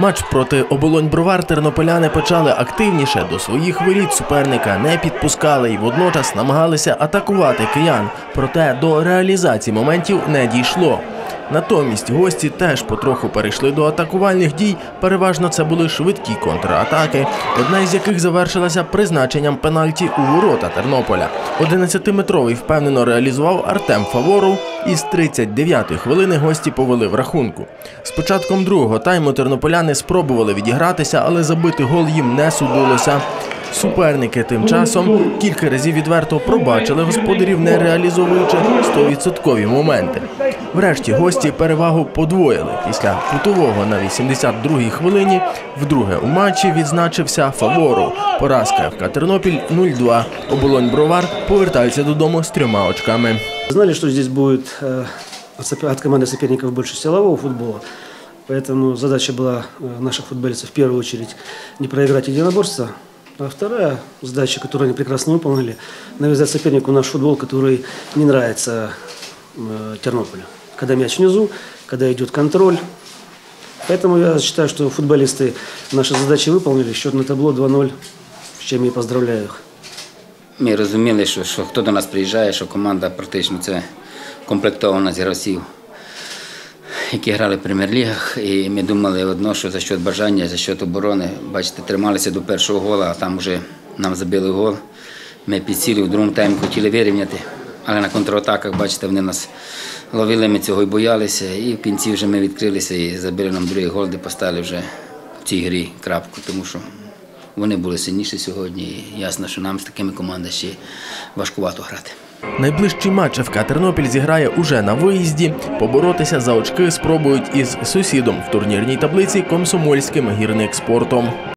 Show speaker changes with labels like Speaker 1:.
Speaker 1: Матч проти оболонь бровар тернополяни почали активніше. До своїх воріт суперника не підпускали і водночас намагалися атакувати киян. Проте до реалізації моментів не дійшло. Натомість гості теж потроху перейшли до атакувальних дій. Переважно це були швидкі контратаки, одна із яких завершилася призначенням пенальті у ворота Тернополя. 11-метровий впевнено реалізував Артем Фаворов. І з 39-ї хвилини гості повели в рахунку. З початком другого тайму тернополяни спробували відігратися, але забити гол їм не судилося. Суперники тим часом кілька разів відверто пробачили господарів, не реалізовуючи 100% моменти. Врешті гості перевагу подвоїли. Після кутового на 82-й хвилині вдруге у матчі відзначився Фаворов. Поразка ФК Тернопіль 0-2. Оболонь Бровар повертається додому з трьома очками.
Speaker 2: Знали, что здесь будет э, от сопе- от команды соперников больше силового футбола. Поэтому задача была э, наших футболистов в первую очередь не проиграть единоборство. А вторая задача, которую они прекрасно выполнили, навязать сопернику наш футбол, который не нравится э, Тернополю. Когда мяч внизу, когда идет контроль. Поэтому я считаю, что футболисты наши задачи выполнили. Счет на табло 2-0, с чем я и поздравляю их.
Speaker 3: Ми розуміли, що, що хто до нас приїжджає, що команда практично це комплектована з гравців, які грали в прем'єр-лігах. І ми думали одно, що за счет бажання, за счет оборони, бачите, трималися до першого гола, а там вже нам забили гол. Ми підсіли в другому таймі хотіли вирівняти, але на контратаках, бачите, вони нас ловили, ми цього і боялися. І в кінці вже ми відкрилися і забили нам другий гол, де поставили вже в цій грі крапку, тому що вони були сильніші сьогодні. І ясно, що нам з такими командами ще важкувато грати.
Speaker 1: Найближчий матч ФК Тернопіль зіграє уже на виїзді. Поборотися за очки спробують із сусідом в турнірній таблиці комсомольським гірник спортом.